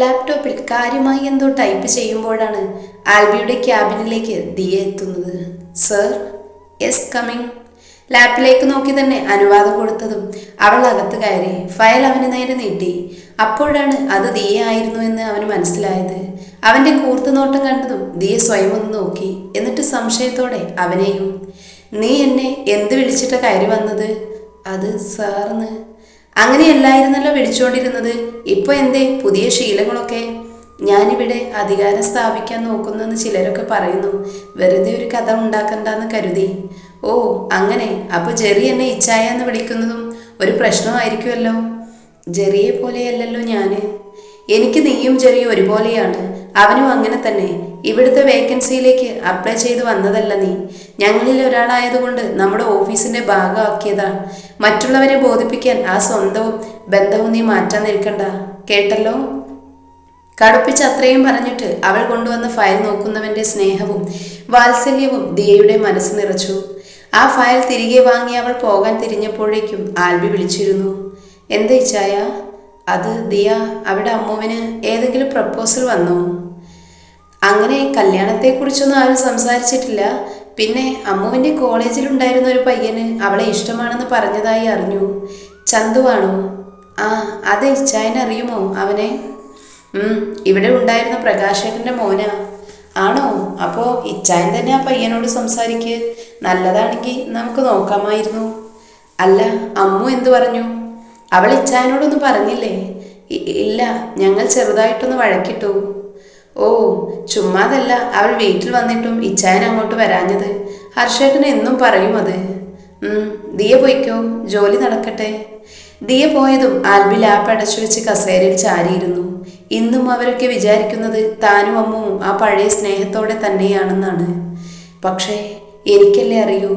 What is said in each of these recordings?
ലാപ്ടോപ്പിൽ കാര്യമായി എന്തോ ടൈപ്പ് ചെയ്യുമ്പോഴാണ് ആൽബിയുടെ ക്യാബിനിലേക്ക് ദിയ എത്തുന്നത്. Sir yes coming. ലാപ്പിലേക്ക് നോക്കി തന്നെ അനുവാദം കൊടുത്തതും അവൾ അകത്ത് കയറി ഫയൽ അവന് നേരെ നീട്ടി. അപ്പോഴാണ് അത് ദിയ ആയിരുന്നു എന്ന് അവന് മനസ്സിലായത്. അവന്റെ കൂർത്തു നോട്ടം കണ്ടതും ദിയ സ്വയം ഒന്ന് നോക്കി. എന്നിട്ട് സംശയത്തോടെ അവനെയും നീ എന്നെ എന്ത് വിളിച്ചിട്ടാ കയറി വന്നത്? അത് സാർന്ന് അങ്ങനെയല്ലായിരുന്നല്ലോ വിളിച്ചുകൊണ്ടിരുന്നത് ഇപ്പൊ എന്തേ? പുതിയ ശീലങ്ങളൊക്കെ. ഞാനിവിടെ അധികാരം സ്ഥാപിക്കാൻ നോക്കുന്നെന്ന് ചിലരൊക്കെ പറയുന്നു. വെറുതെ ഒരു കഥ ഉണ്ടാക്കണ്ടെന്ന് കരുതി. ഓ അങ്ങനെ. അപ്പൊ ജെറി എന്നെ ഇച്ഛായ എന്ന് വിളിക്കുന്നതും ഒരു പ്രശ്നമായിരിക്കുമല്ലോ. ജെറിയെ പോലെയല്ലല്ലോ ഞാൻ. എനിക്ക് നീയും ജെറിയും ഒരുപോലെയാണ്. അവനും അങ്ങനെ തന്നെ. ഇവിടുത്തെ വേക്കൻസിയിലേക്ക് അപ്ലൈ ചെയ്ത് വന്നതല്ല നീ. ഞങ്ങളിൽ ഒരാളായതുകൊണ്ട് നമ്മുടെ ഓഫീസിന്റെ ഭാഗമാക്കിയതാണ് മറ്റുള്ളവരെ ബോധിപ്പിക്കാൻ ആ സ്വന്തവും ബന്ധവും നീ മാറ്റാൻ നിൽക്കണ്ട. കേട്ടല്ലോ? കടുപ്പിച്ച് അത്രയും പറഞ്ഞിട്ട് അവൾ കൊണ്ടുവന്ന ഫയൽ നോക്കുന്നവന്റെ സ്നേഹവും വാത്സല്യവും ദിയയുടെ മനസ്സ് നിറച്ചു. ആ ഫയൽ തിരികെ വാങ്ങി അവൾ പോകാൻ തിരിഞ്ഞപ്പോഴേക്കും ആൽബി വിളിച്ചിരുന്നു. എന്താ ഇച്ചായ അത് ദിയ അവിടെ അമ്മുവിന് ഏതെങ്കിലും പ്രപ്പോസൽ വന്നോ? അങ്ങനെ കല്യാണത്തെക്കുറിച്ചൊന്നും ആരും സംസാരിച്ചിട്ടില്ല. പിന്നെ അമ്മുവിന്റെ കോളേജിലുണ്ടായിരുന്ന ഒരു പയ്യന് അവളെ ഇഷ്ടമാണെന്ന് പറഞ്ഞതായി അറിഞ്ഞു. ചന്തുവാണോ ആ അതെ ഇച്ചായനെ അറിയുമോ അവനെ? ഇവിടെ ഉണ്ടായിരുന്ന പ്രകാശേട്ടന്റെ മോനാ. ആണോ? അപ്പോൾ ഇച്ചായൻ തന്നെ ആ പയ്യനോട് സംസാരിക്ക്. നല്ലതാണെങ്കിൽ നമുക്ക് നോക്കാമായിരുന്നു. അല്ല അമ്മു എന്തു പറഞ്ഞു? അവൾ ഇച്ചായനോടൊന്നും പറഞ്ഞില്ലേ? ഇല്ല ഞങ്ങൾ ചെറുതായിട്ടൊന്ന് വഴക്കിട്ടു. ഓ ചുമ്മാതല്ല. അവൾ വീട്ടിൽ വന്നിട്ടും ഇച്ചായൻ അങ്ങോട്ട് വരാഞ്ഞത്. ഹർഷേട്ടന് എന്നും പറയും അത്. ദിയ പോയിക്കോ. ജോലി നടക്കട്ടെ. ദിയ പോയതും ആൽബി ലാപ്പ് അടച്ചു വെച്ച് കസേരയിൽ ചാരിയിരുന്നു. ഇന്നും അവരൊക്കെ വിചാരിക്കുന്നത് താനും അമ്മുവും ആ പഴയ സ്നേഹത്തോടെ തന്നെയാണെന്നാണ്. പക്ഷേ എനിക്കല്ലേ അറിയൂ?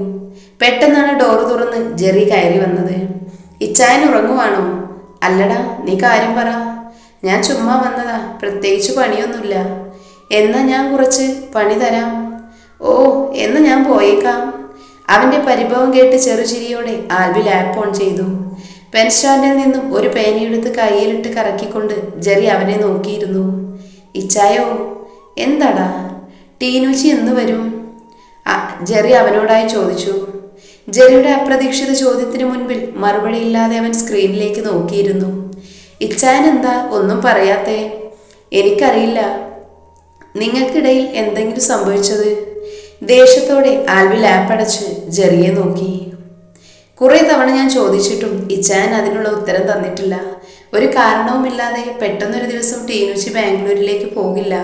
പെട്ടെന്നാണ് ഡോറ് തുറന്ന് ജെറി കയറി വന്നത്. ഇച്ചായൻ ഉറങ്ങുവാണോ? അല്ലടാ നീ കാര്യം പറ. ഞാൻ ചുമ്മാ വന്നതാ പ്രത്യേകിച്ച് പണിയൊന്നുമില്ല. എന്നാ ഞാൻ കുറച്ച് പണി തരാം. ഓ എന്ന് ഞാൻ പോയേക്കാം. അവന്റെ പരിഭവം കേട്ട് ചെറുചിരിയോടെ ആൽബി ലാപ്പ് ഓൺ ചെയ്തു. പെൻ സ്റ്റാൻഡിൽ നിന്നും ഒരു പേനയെടുത്ത് കയ്യിലിട്ട് കറക്കിക്കൊണ്ട് ജെറി അവനെ നോക്കിയിരുന്നു. ഇച്ചായോ എന്താടാ? ടീനൂച്ചി എന്ന് വരും. ജെറി അവനോടായി ചോദിച്ചു. ജെറിയുടെ അപ്രതീക്ഷിത ചോദ്യത്തിന് മുൻപിൽ മറുപടിയില്ലാതെ അവൻ സ്ക്രീനിലേക്ക് നോക്കിയിരുന്നു. ഇച്ചായൻ എന്താ ഒന്നും പറയാത്തേ? എനിക്കറിയില്ല. നിങ്ങൾക്കിടയിൽ എന്തെങ്കിലും സംഭവിച്ചത്? ദേഷ്യത്തോടെ ആൽവി ലാപ്പടച്ച് ജെറിയെ നോക്കി. കുറെ തവണ ഞാൻ ചോദിച്ചിട്ടും ഇച്ചായൻ അതിനുള്ള ഉത്തരം തന്നിട്ടില്ല. ഒരു കാരണവുമില്ലാതെ പെട്ടെന്നൊരു ദിവസം ടീനുച്ചി ബാംഗ്ലൂരിലേക്ക് പോകില്ല.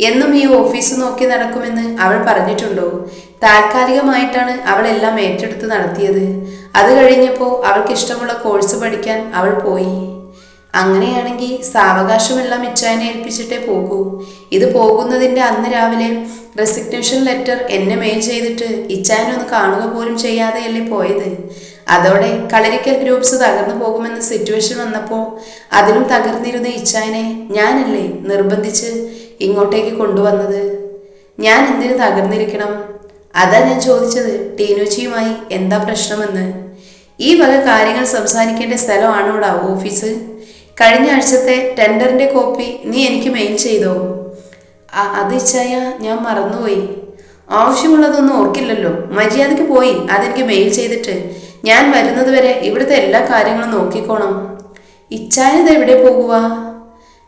എന്നും ഈ ഓഫീസ് നോക്കി നടക്കുമെന്ന് അവൾ പറഞ്ഞിട്ടുണ്ടോ? താൽക്കാലികമായിട്ടാണ് അവൾ എല്ലാം ഏറ്റെടുത്ത് നടത്തിയത്. അത് കഴിഞ്ഞപ്പോൾ അവൾക്ക് ഇഷ്ടമുള്ള കോഴ്സ് പഠിക്കാൻ അവൾ പോയി. അങ്ങനെയാണെങ്കിൽ സാവകാശമെല്ലാം ഇച്ചായനെ ഏൽപ്പിച്ചിട്ടേ പോകൂ. ഇത് പോകുന്നതിന്റെ അന്ന് രാവിലെ റെസിഗ്നേഷൻ ലെറ്റർ എന്നെ മെയിൽ ചെയ്തിട്ട് ഇച്ചായനെ ഒന്ന് കാണുക പോലും ചെയ്യാതെയല്ലേ പോയത്. അതോടെ കളരിക്കൽ ഗ്രൂപ്പ്സ് തകർന്നു പോകുമെന്ന സിറ്റുവേഷൻ വന്നപ്പോൾ അതിലും തകർന്നിരുന്ന ഇച്ചായനെ ഞാനല്ലേ നിർബന്ധിച്ച് ഇങ്ങോട്ടേക്ക് കൊണ്ടുവന്നത്? ഞാൻ എന്തിനു തകർന്നിരിക്കണം? അതാ ഞാൻ ചോദിച്ചത് ടീനോച്ചിയുമായി എന്താ പ്രശ്നമെന്ന്. ഈ വക കാര്യങ്ങൾ സംസാരിക്കേണ്ട സ്ഥലമാണോടാ ഓഫീസ്? കഴിഞ്ഞ ആഴ്ചത്തെ ടെൻഡറിന്റെ കോപ്പി നീ എനിക്ക് മെയിൽ ചെയ്തോ? അത് ഇച്ചായ ഞാൻ മറന്നുപോയി. ആവശ്യമുള്ളതൊന്നും ഓർക്കില്ലല്ലോ. മര്യാദയ്ക്ക് പോയി അതെനിക്ക് മെയിൽ ചെയ്തിട്ട്. ഞാൻ വരുന്നതുവരെ ഇവിടുത്തെ എല്ലാ കാര്യങ്ങളും നോക്കിക്കോണം. ഇച്ചായത് എവിടെ പോകുക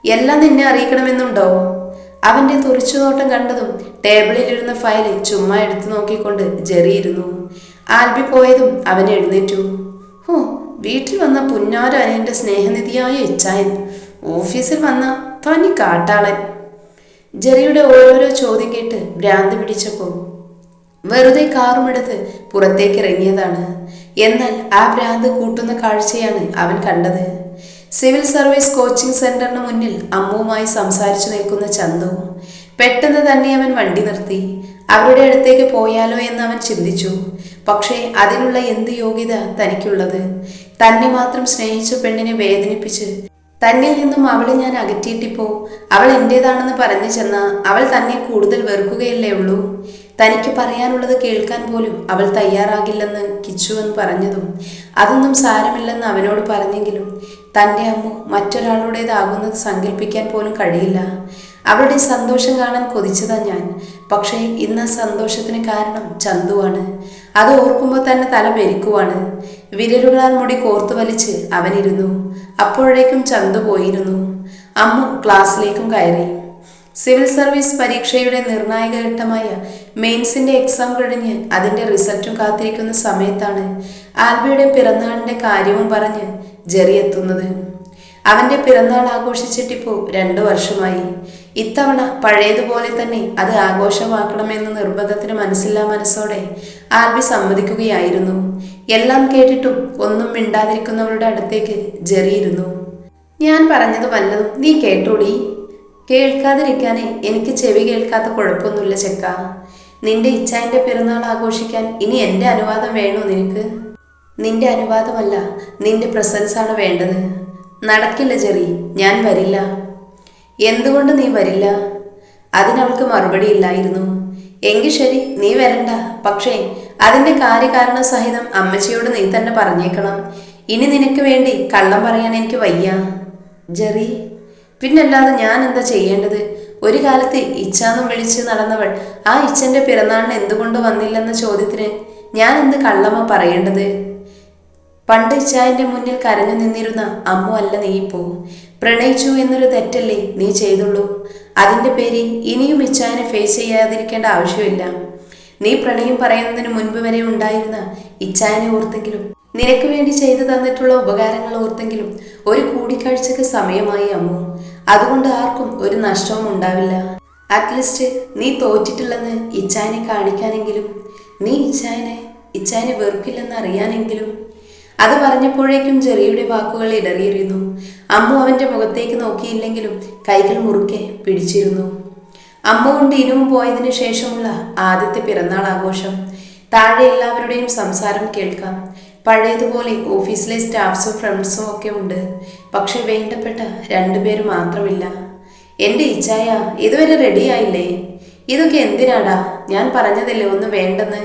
എല്ലാം നിന്നെ അറിയിക്കണമെന്നുണ്ടോ? അവന്റെ തുറിച്ചുനോട്ടം കണ്ടതും ടേബിളിലിരുന്ന ഫയൽ ചുമ്മാ എടുത്തു നോക്കിക്കൊണ്ട് ജെറിയിരുന്നു ആൽബി പോയതും അവൻ എഴുന്നേറ്റു. ഹോ വീട്ടിൽ വന്ന പുന്നാരനിയന്റെ സ്നേഹനിധിയായ ഇച്ചായൻ ഓഫീസിൽ വന്ന തനി കാട്ടാളൻ. ജെറിയുടെ ഓരോരോ ചോദ്യം കേട്ട് ഭ്രാന്ത് പിടിച്ചപ്പോൾ വെറുതെ കാറുമെടുത്ത് പുറത്തേക്ക് ഇറങ്ങിയതാണ്. എന്നാൽ ആ ഭ്രാന്ത് കൂട്ടുന്ന കാഴ്ചയാണ് അവൻ കണ്ടത്. സിവിൽ സർവീസ് കോച്ചിംഗ് സെന്ററിന് മുന്നിൽ അമ്മുവുമായി സംസാരിച്ചു നിൽക്കുന്ന ചന്തു പെട്ടെന്ന് തന്നെ അവൻ വണ്ടി നിർത്തി. അവരുടെ അടുത്തേക്ക് പോയാലോ എന്ന് അവൻ ചിന്തിച്ചു. പക്ഷേ അതിനുള്ള എന്ത് യോഗ്യത തനിക്കുള്ളത്? തന്നെ മാത്രം സ്നേഹിച്ച പെണ്ണിനെ വേദനിപ്പിച്ച് തന്നിൽ നിന്നും അവളെ ഞാൻ അകറ്റിയിട്ടിപ്പോ? അവൾ എന്റേതാണെന്ന് പറഞ്ഞു ചെന്ന അവൾ തന്നെ കൂടുതൽ വെറുക്കുകയല്ലേ ഉള്ളൂ? തനിക്ക് പറയാനുള്ളത് കേൾക്കാൻ പോലും അവൾ തയ്യാറാകില്ലെന്ന് കിച്ചു എന്ന് പറഞ്ഞതും അതൊന്നും സാരമില്ലെന്ന് അവനോട് പറഞ്ഞെങ്കിലും തന്റെ അമ്മ മറ്റൊരാളുടേതാകുന്നത് സങ്കല്പിക്കാൻ പോലും കഴിയില്ല. അവളുടെ സന്തോഷം കാണാൻ കൊതിച്ചതാ ഞാൻ. പക്ഷേ ഇന്ന് സന്തോഷത്തിന് കാരണം ചന്തുവാണ്. അത് ഓർക്കുമ്പോൾ തന്നെ തല പെരുക്കുവാണ്. വിരലുകളാൽ മുടി കോർത്തു വലിച്ച് അവനിരുന്നു. അപ്പോഴേക്കും ചന്തു പോയിരുന്നു. അമ്മു ക്ലാസ്സിലേക്കും കയറി. സിവിൽ സർവീസ് പരീക്ഷയുടെ നിർണായക ഘട്ടമായ മെയിൻസിന്റെ എക്സാം കഴിഞ്ഞ് അതിന്റെ റിസൾട്ടും കാത്തിരിക്കുന്ന സമയത്താണ് ആൽബിയുടെ പിറന്നാളിന്റെ കാര്യവും പറഞ്ഞ് ജെറി എത്തുന്നത്. അവന്റെ പിറന്നാൾ ആഘോഷിച്ചിട്ടിപ്പോ രണ്ടു വർഷമായി. ഇത്തവണ പഴയതുപോലെ തന്നെ അത് ആഘോഷമാക്കണമെന്ന നിർബന്ധത്തിന് മനസ്സില്ലാ മനസ്സോടെ ആൽബി സമ്മതിക്കുകയായിരുന്നു. എല്ലാം കേട്ടിട്ടും ഒന്നും മിണ്ടാതിരിക്കുന്നവരുടെ അടുത്തേക്ക് ജെറിയിരുന്നു. ഞാൻ പറഞ്ഞത് വല്ലതും നീ കേട്ടോടി? കേൾക്കാതിരിക്കാനേ എനിക്ക് ചെവി കേൾക്കാത്ത കുഴപ്പമൊന്നുമില്ല ചെക്ക. നിന്റെ ഇച്ഛാന്റെ പിറന്നാൾ ആഘോഷിക്കാൻ ഇനി എന്റെ അനുവാദം വേണോ നിനക്ക്? നിന്റെ അനുവാദമല്ല നിന്റെ പ്രസൻസാണ് വേണ്ടത്. നടക്കില്ല ജെറി ഞാൻ വരില്ല. എന്തുകൊണ്ട് നീ വരില്ല? അതിനവൾക്ക് മറുപടി ഇല്ലായിരുന്നു. എങ്കിൽ ശരി നീ വരണ്ട. പക്ഷേ അതിന്റെ കാര്യകാരണ സഹിതം അമ്മച്ചിയോട് നീ തന്നെ പറഞ്ഞേക്കണം. ഇനി നിനക്ക് വേണ്ടി കള്ളം പറയാൻ എനിക്ക് വയ്യ. ജെറി പിന്നല്ലാതെ ഞാൻ എന്താ ചെയ്യേണ്ടത്? ഒരു കാലത്ത് ഇച്ഛാന്നും വിളിച്ച് നടന്നവൾ ആ ഇച്ഛന്റെ പിറന്നാളിന് എന്തുകൊണ്ട് വന്നില്ലെന്ന ചോദ്യത്തിന് ഞാൻ എന്ത് കള്ളമാ പറയേണ്ടത്? പണ്ട് ഇച്ചായന്റെ മുന്നിൽ കരഞ്ഞു നിന്നിരുന്ന അമ്മു അല്ല നീ ഇപ്പോ പ്രണയിച്ചു എന്നൊരു തെറ്റല്ലേ നീ ചെയ്തുള്ളൂ. അതിന്റെ പേരിൽ ഇനിയും ഇച്ചായനെ ഫേസ് ചെയ്യാതിരിക്കേണ്ട ആവശ്യമില്ല. നീ പ്രണയം പറയുന്നതിന് മുൻപ് വരെ ഉണ്ടായിരുന്ന ഇച്ചായനെ ഓർത്തെങ്കിലും നിനക്ക് വേണ്ടി ചെയ്തു തന്നിട്ടുള്ള ഉപകാരങ്ങൾ ഓർത്തെങ്കിലും ഒരു കൂടിക്കാഴ്ചക്ക് സമയമായി അമ്മു. അതുകൊണ്ട് ആർക്കും ഒരു നഷ്ടവും ഉണ്ടാവില്ല. അറ്റ്ലീസ്റ്റ് നീ തോറ്റിട്ടില്ലെന്ന് ഇച്ചായനെ കാണിക്കാനെങ്കിലും നീ ഇച്ചായനെ ഇച്ചായനെ വെറുക്കില്ലെന്ന് അറിയാനെങ്കിലും അത് പറഞ്ഞപ്പോഴേക്കും ജെറിയുടെ വാക്കുകൾ ഇടറിയിരുന്നു. അമ്മു അവന്റെ മുഖത്തേക്ക് നോക്കിയില്ലെങ്കിലും കൈകൾ മുറുക്കെ പിടിച്ചിരുന്നു. അമ്മു കൊണ്ട് ഇനവും പോയതിനു ശേഷമുള്ള ആദ്യത്തെ പിറന്നാൾ ആഘോഷം. താഴെ എല്ലാവരുടെയും സംസാരം കേൾക്കാം. പഴയതുപോലെ ഓഫീസിലെ സ്റ്റാഫ്സും ഫ്രണ്ട്സും ഒക്കെ ഉണ്ട്. പക്ഷെ വേണ്ടപ്പെട്ട രണ്ടുപേര് മാത്രമില്ല. എന്റെ ഇച്ഛായ ഇതുവരെ റെഡിയായില്ലേ ഇതൊക്കെ എന്തിനാടാ? ഞാൻ പറഞ്ഞതല്ലേ ഒന്ന് വേണ്ടെന്ന്.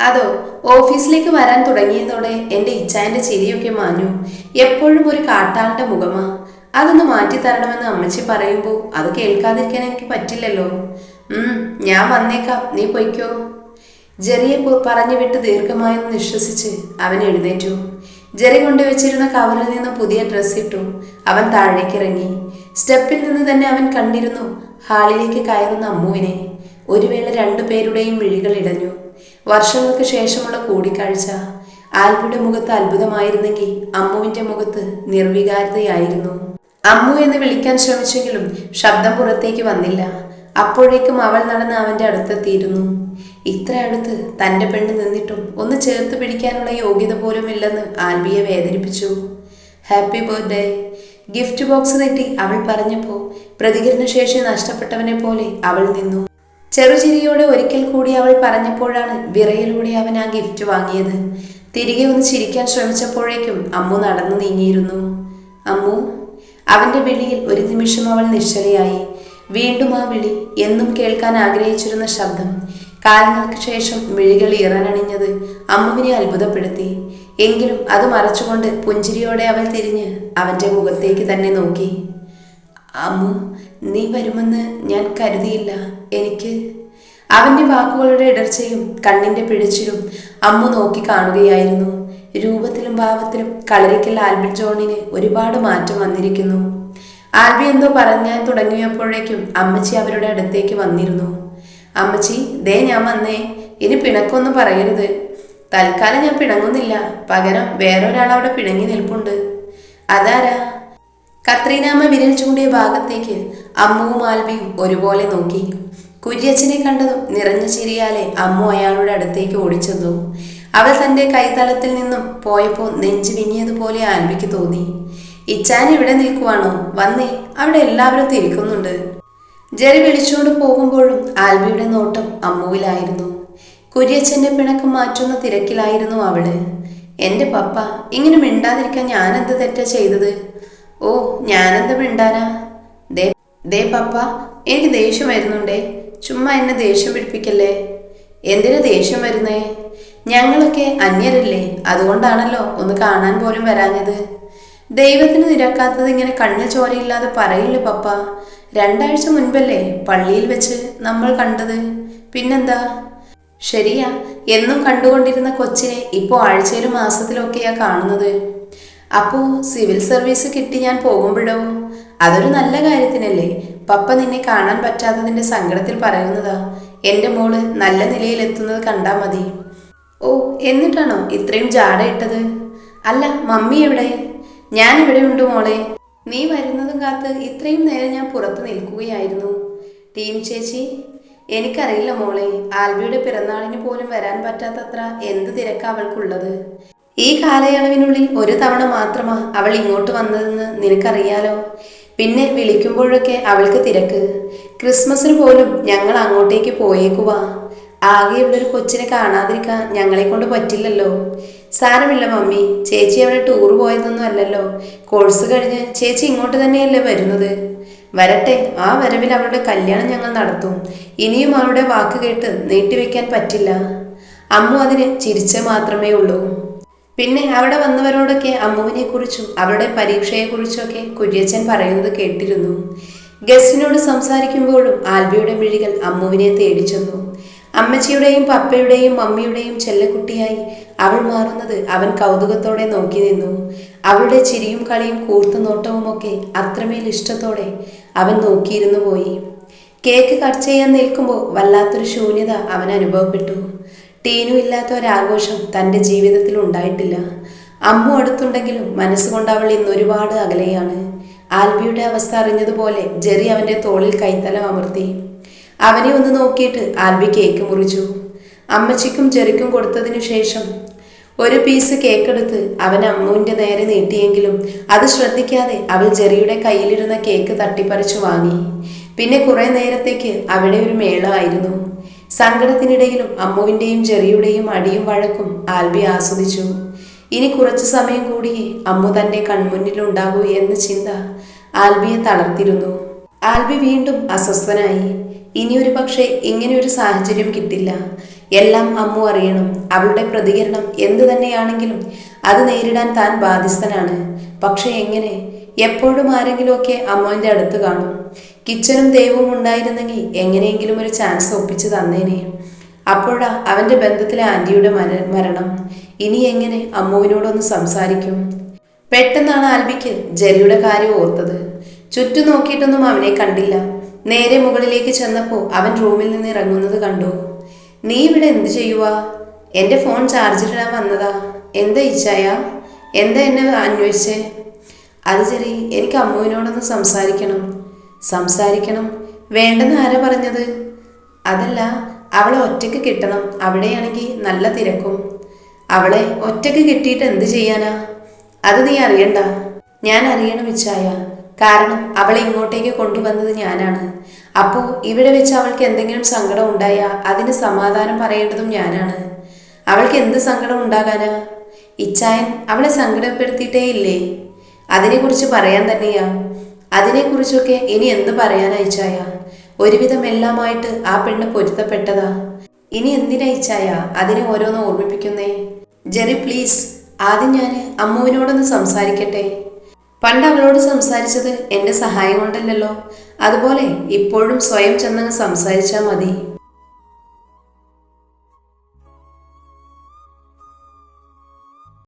അതോ ഓഫീസിലേക്ക് വരാൻ തുടങ്ങിയതോടെ എന്റെ ഇച്ഛായന്റെ ചിരിയൊക്കെ മാഞ്ഞു. എപ്പോഴും ഒരു കാട്ടാളന്റെ മുഖമാ. അതൊന്ന് മാറ്റി തരണമെന്ന് അമ്മച്ചി പറയുമ്പോൾ അത് കേൾക്കാതിരിക്കാൻ എനിക്ക് പറ്റില്ലല്ലോ. ഞാൻ വന്നേക്കാം. നീ പൊയ്ക്കോ. ജെറിയെ പറഞ്ഞു വിട്ട് ദീർഘമായെന്ന് നിശ്വസിച്ച് അവൻ എഴുന്നേറ്റു. ജെറി കൊണ്ടുവച്ചിരുന്ന കവറിൽ നിന്ന് പുതിയ ഡ്രസ്സ് ഇട്ടു. അവൻ താഴേക്ക് ഇറങ്ങി സ്റ്റെപ്പിൽ നിന്ന് തന്നെ അവൻ കണ്ടിരുന്നു ഹാളിലേക്ക് കയറുന്ന അമ്മുവിനെ. ഒരു വേള രണ്ടുപേരുടെയും മിഴികൾ ഇടഞ്ഞു. വർഷങ്ങൾക്ക് ശേഷമുള്ള കൂടിക്കാഴ്ച. ആൽബിയുടെ മുഖത്ത് അത്ഭുതമായിരുന്നെങ്കിൽ അമ്മുവിന്റെ മുഖത്ത് നിർവികാരതയായിരുന്നു. അമ്മു എന്ന് വിളിക്കാൻ ശ്രമിച്ചെങ്കിലും ശബ്ദം പുറത്തേക്ക് വന്നില്ല. അപ്പോഴേക്കും അവൾ നടന്ന് അവന്റെ അടുത്തെത്തിയിരുന്നു. ഇത്ര അടുത്ത് തന്റെ പെണ്ണ് നിന്നിട്ടും ഒന്ന് ചേർത്ത് പിടിക്കാനുള്ള യോഗ്യത പോലും ഇല്ലെന്ന് ആൽബിയെ വേദനിപ്പിച്ചു. Happy birthday. ഗിഫ്റ്റ് ബോക്സ് തെറ്റി അവൾ പറഞ്ഞപ്പോൾ പ്രതികരണശേഷി നഷ്ടപ്പെട്ടവനെ പോലെ അവൾ നിന്നു. ചെറുചിരിയോടെ ഒരിക്കൽ കൂടി അവൾ പറഞ്ഞപ്പോഴാണ് വിറയിലൂടെ അവൻ ആ ഗിഫ്റ്റ് വാങ്ങിയത്. തിരികെ ഒന്ന് ചിരിക്കാൻ ശ്രമിച്ചപ്പോഴേക്കും അമ്മു നടന്നു നീങ്ങിയിരുന്നു. അമ്മു അവന്റെ വിളിയിൽ ഒരു നിമിഷം അവൾ നിശ്ചലയായി. വീണ്ടും ആ വിളി എന്നും കേൾക്കാൻ ആഗ്രഹിച്ചിരുന്ന ശബ്ദം. കാലങ്ങൾക്ക് ശേഷം മിഴികൾ ഇറനണിഞ്ഞത് അമ്മുവിനെ അത്ഭുതപ്പെടുത്തി. എങ്കിലും അത് മറച്ചുകൊണ്ട് പുഞ്ചിരിയോടെ അവൾ തിരിഞ്ഞ് അവന്റെ മുഖത്തേക്ക് തന്നെ നോക്കി. അമ്മു നീ വരുമെന്ന് ഞാൻ കരുതിയില്ല. എനിക്ക് അവന്റെ വാക്കുകളുടെ ഇടർച്ചയും കണ്ണിന്റെ പിടിച്ചിലും അമ്മ നോക്കി കാണുകയായിരുന്നു. രൂപത്തിലും ഭാവത്തിലും കളരിക്കൽ ആൽബി ജോണിന് ഒരുപാട് മാറ്റം വന്നിരിക്കുന്നു. ആൽബി എന്തോ പറഞ്ഞാൻ തുടങ്ങിയപ്പോഴേക്കും അമ്മച്ചി അവരുടെ അടുത്തേക്ക് വന്നിരുന്നു. അമ്മച്ചി ദേ ഞാൻ വന്നേ ഇനി പിണക്കൊന്നും പറയരുത്. തൽക്കാലം ഞാൻ പിണങ്ങുന്നില്ല. പകരം വേറൊരാൾ അവിടെ പിണങ്ങി നിൽപ്പുണ്ട്. അതാരാ? കത്രീനാമ്മ വിരൽ ചൂണ്ടിയ ഭാഗത്തേക്ക് അമ്മുവും ആൽബിയും ഒരുപോലെ നോക്കി. കുര്യച്ചനെ കണ്ടതും നിറഞ്ഞ ചിരിയാലെ അമ്മു അയാളുടെ അടുത്തേക്ക് ഓടിച്ചെന്നു. അവൾ തന്റെ കൈതലത്തിൽ നിന്നും പോയപ്പോൾ നെഞ്ചു വിങ്ങിയതുപോലെ ആൽബിക്ക് തോന്നി. ഇച്ചാൻ ഇവിടെ നിൽക്കുവാണോ? വന്നേ അവിടെ എല്ലാവരും തിരിക്കുന്നുണ്ട് ജെറി വിളിച്ചുകൊണ്ട് പോകുമ്പോഴും ആൽബിയുടെ നോട്ടം അമ്മുവിലായിരുന്നു. കുര്യച്ചന്റെ പിണക്കം മാറ്റുന്ന തിരക്കിലായിരുന്നു അവൾ. എന്റെ പപ്പ ഇങ്ങനെ മിണ്ടാതിരിക്കാൻ ഞാനെന്ത് തെറ്റാ ചെയ്തത്? ഓ ഞാനെന്ത് മിണ്ടാനാ? ദേ ദേ പപ്പ എനിക്ക് ദേഷ്യം വരുന്നുണ്ടേ. ചുമ്മാ എന്നെ ദേഷ്യം പിടിപ്പിക്കല്ലേ? എന്തിനു ദേഷ്യം വരുന്നേ? ഞങ്ങളൊക്കെ അന്യരല്ലേ അതുകൊണ്ടാണല്ലോ ഒന്ന് കാണാൻ പോലും വരാഞ്ഞത്. ദൈവത്തിന് നിരക്കാത്തത് ഇങ്ങനെ കണ്ണിൽ ചോരയില്ലാതെ പറയില്ല പപ്പ. രണ്ടാഴ്ച മുൻപല്ലേ പള്ളിയിൽ വെച്ച് നമ്മൾ കണ്ടത്. പിന്നെന്താ? ശരിയാ എന്നും കണ്ടുകൊണ്ടിരുന്ന കൊച്ചിനെ ഇപ്പോൾ ആഴ്ചയിലും മാസത്തിലൊക്കെയാ കാണുന്നത്. അപ്പോ സിവിൽ സർവീസ് കിട്ടി ഞാൻ പോകുമ്പോഴോ? അതൊരു നല്ല കാര്യത്തിനല്ലേ. പപ്പ നിന്നെ കാണാൻ പറ്റാത്തതിന്റെ സങ്കടത്തിൽ പറയുന്നതാ. എന്റെ മോൾ നല്ല നിലയിൽ എത്തുന്നത് കണ്ടാ മതി. ഓ എന്നിട്ടാണോ ഇത്രയും ജാട ഇട്ടത്? അല്ല മമ്മി എവിടെ? ഞാൻ ഇവിടെ ഉണ്ട് മോളെ. നീ വരുന്നതും കാത്ത് ഇത്രയും നേരം ഞാൻ പുറത്ത് നിൽക്കുകയായിരുന്നു. ടീം ചേച്ചി എനിക്കറിയില്ല മോളെ. ആൽബിയുടെ പിറന്നാളിന് പോലും വരാൻ പറ്റാത്തത്ര എന്ത് തിരക്കാ അവൾക്കുള്ളത്. ഈ കാലയളവിനുള്ളിൽ ഒരു തവണ മാത്രമാ അവൾ ഇങ്ങോട്ട് വന്നതെന്ന് നിനക്കറിയാലോ? പിന്നെ വിളിക്കുമ്പോഴൊക്കെ അവൾക്ക് തിരക്ക്. ക്രിസ്മസിന് പോലും ഞങ്ങൾ അങ്ങോട്ടേക്ക് പോയേക്കുവാ. ആകെയുള്ളൊരു കൊച്ചിനെ കാണാതിരിക്കാൻ ഞങ്ങളെ കൊണ്ട് പറ്റില്ലല്ലോ. സാരമില്ല മമ്മി ചേച്ചി അവിടെ ടൂർ പോയതൊന്നും അല്ലല്ലോ. കോഴ്സ് കഴിഞ്ഞ് ചേച്ചി ഇങ്ങോട്ട് തന്നെയല്ലേ വരുന്നത്? വരട്ടെ ആ വരവിൽ അവളുടെ കല്യാണം ഞങ്ങൾ നടത്തും. ഇനിയും അവളുടെ വാക്ക് കേട്ട് നീട്ടിവെക്കാൻ പറ്റില്ല. അമ്മു അതിന് ചിരിച്ചേ മാത്രമേ ഉള്ളൂ പിന്നെ അവിടെ വന്നവരോടൊക്കെ അമ്മുവിനെ കുറിച്ചും അവളുടെ പരീക്ഷയെക്കുറിച്ചൊക്കെ കുര്യച്ചൻ പറയുന്നത് കേട്ടിരുന്നു. ഗസ്റ്റിനോട് സംസാരിക്കുമ്പോഴും ആൽബിയുടെ മിഴികൾ അമ്മുവിനെ തേടി ചെന്നു. അമ്മച്ചിയുടെയും പപ്പയുടെയും മമ്മിയുടെയും ചെല്ലക്കുട്ടിയായി അവൾ മാറുന്നത് അവൻ കൗതുകത്തോടെ നോക്കി നിന്നു. അവളുടെ ചിരിയും കളിയും കൂർത്തു നോട്ടവുമൊക്കെ അത്രമേൽ ഇഷ്ടത്തോടെ അവൻ നോക്കിയിരുന്നു പോയി കേക്ക് കട്ട് ചെയ്യാൻ നിൽക്കുമ്പോൾ വല്ലാത്തൊരു ശൂന്യത അവൻ അനുഭവപ്പെട്ടു. ടീനു ഇല്ലാത്ത ഒരാഘോഷം തന്റെ ജീവിതത്തിൽ ഉണ്ടായിട്ടില്ല. അമ്മു അടുത്തുണ്ടെങ്കിലും മനസ്സുകൊണ്ട് അവൾ ഇന്ന് ഒരുപാട് അകലെയാണ്. ആൽബിയുടെ അവസ്ഥ അറിഞ്ഞതുപോലെ ജെറി അവന്റെ തോളിൽ കൈത്തലം അമർത്തി. അവനെ ഒന്ന് നോക്കിയിട്ട് ആൽബി കേക്ക് മുറിച്ചു. അമ്മച്ചിക്കും ജെറിക്കും കൊടുത്തതിനു ശേഷം ഒരു പീസ് കേക്ക് എടുത്ത് അവൻ അമ്മുവിന്റെ നേരെ നീട്ടിയെങ്കിലും അത് ശ്രദ്ധിക്കാതെ അവൾ ജെറിയുടെ കയ്യിലിരുന്ന കേക്ക് തട്ടിപ്പറിച്ചു വാങ്ങി. പിന്നെ കുറേ നേരത്തേക്ക് അവിടെ ഒരു മേളമായിരുന്നു സങ്കടത്തിനിടയിലും അമ്മുവിന്റെയും ചെറിയുടെയും അടിയും വഴക്കും ആൽബി ആസ്വദിച്ചു. ഇനി കുറച്ചു സമയം കൂടിയേ അമ്മു തന്റെ കൺമുന്നിലുണ്ടാകൂ എന്ന ചിന്ത ആൽബിയെ തളർത്തിരുന്നു. ആൽബി വീണ്ടും അസ്വസ്ഥനായി. ഇനിയൊരു പക്ഷേ ഇങ്ങനെയൊരു സാഹചര്യം കിട്ടില്ല. എല്ലാം അമ്മു അറിയണം. അവളുടെ പ്രതികരണം എന്തു തന്നെയാണെങ്കിലും അത് നേരിടാൻ താൻ ബാധ്യസ്ഥനാണ്. പക്ഷേ എങ്ങനെ? എപ്പോഴും ആരെങ്കിലുമൊക്കെ അമ്മുവിന്റെ അടുത്ത് കാണും. കിച്ചനും ദൈവവും ഉണ്ടായിരുന്നെങ്കിൽ എങ്ങനെയെങ്കിലും ഒരു ചാൻസ് ഒപ്പിച്ച് തന്നേനെ. അപ്പോഴാ അവന്റെ ബന്ധത്തിലെ ആന്റിയുടെ മര മരണം. ഇനി എങ്ങനെ അമ്മുവിനോടൊന്ന് സംസാരിക്കും? പെട്ടെന്നാണ് ആൽബിക്ക് ജെറിയുടെ കാര്യം ഓർത്തത്. ചുറ്റും നോക്കിയിട്ടൊന്നും അവനെ കണ്ടില്ല. നേരെ മുകളിലേക്ക് ചെന്നപ്പോൾ അവൻ റൂമിൽ നിന്ന് ഇറങ്ങുന്നത് കണ്ടു. നീ ഇവിടെ എന്ത് ചെയ്യുവാ? എന്റെ ഫോൺ ചാർജിലിടാൻ വന്നതാ. എന്താ ഇച്ഛായ എന്താ എന്നെ അന്വേഷിച്ചേ? അത് ചെറിയ എനിക്ക് അമ്മുവിനോടൊന്ന് സംസാരിക്കണം. സംസാരിക്കണം. വേണ്ടെന്ന് ആരാ പറഞ്ഞത്? അതല്ല അവളെ ഒറ്റയ്ക്ക് കിട്ടണം. അവിടെയാണെങ്കിൽ നല്ല തിരക്കും. അവളെ ഒറ്റയ്ക്ക് കിട്ടിയിട്ട് എന്ത് ചെയ്യാനാ? അത് നീ അറിയണ്ട. ഞാൻ അറിയണം ഇച്ഛായ കാരണം അവളെ ഇങ്ങോട്ടേക്ക് കൊണ്ടുവന്നത് ഞാനാണ്. അപ്പോൾ ഇവിടെ വെച്ച് അവൾക്ക് എന്തെങ്കിലും സങ്കടം ഉണ്ടായാ അതിന് സമാധാനം പറയേണ്ടതും ഞാനാണ്. അവൾക്ക് എന്ത് സങ്കടം ഉണ്ടാകാനാ? ഇച്ചായൻ അവളെ സങ്കടപ്പെടുത്തിയിട്ടേ ഇല്ലേ അതിനെക്കുറിച്ച് പറയാൻ തന്നെയാ. അതിനെക്കുറിച്ചൊക്കെ ഇനി എന്ത് പറയാനാ ഇച്ചായ ഒരുവിധം എല്ലാമായിട്ട് ആ പെണ്ണ് പൊരുത്തപ്പെട്ടതാ. ഇനി എന്തിനാ ഇച്ചായ അതിനെ ഓരോന്ന് ഓർമ്മിപ്പിക്കുന്നേ. ജെറി പ്ലീസ് ആദ്യം ഞാൻ അമ്മുവിനോടൊന്ന് സംസാരിക്കട്ടെ. പണ്ട് അവളോട് സംസാരിച്ചത് എന്റെ സഹായം കൊണ്ടല്ലല്ലോ. അതുപോലെ ഇപ്പോഴും സ്വയം ചെന്നങ്ങ് സംസാരിച്ചാൽ മതി.